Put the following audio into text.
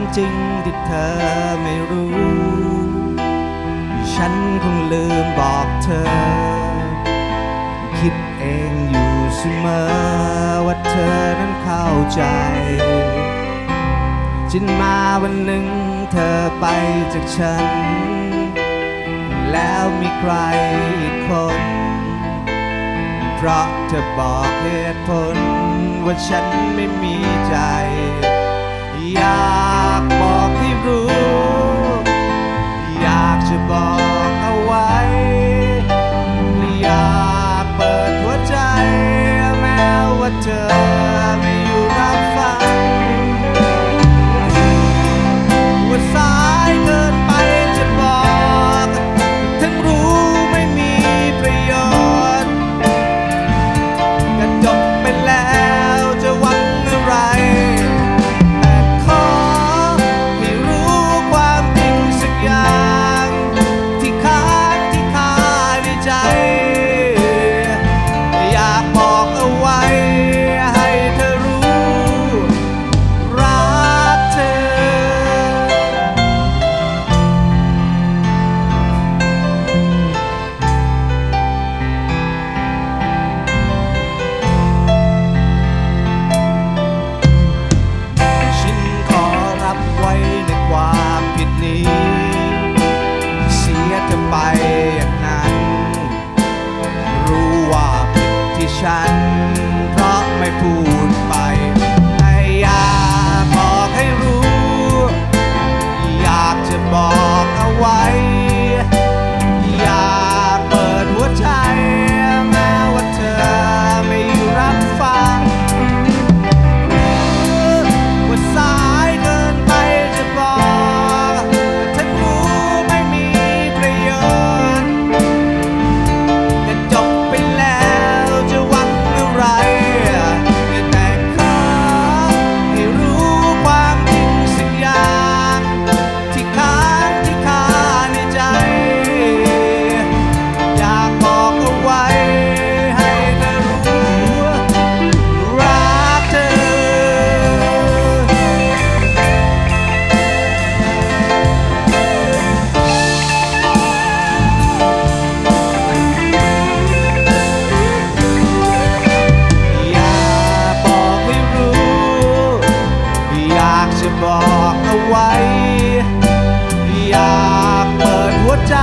ความจริงที่เธอไม่รู้ ฉันคงลืมบอกเธอ คิดเองอยู่เสมอว่าเธอนั้นเข้าใจจนมาวันหนึ่งเธอไปจากฉัน แล้วมีใครอีกคน เพราะเธอบอกเหตุผลว่าฉันไม่มีใจอยาก บอกเอาไว้ อยากเปิดหัวใจ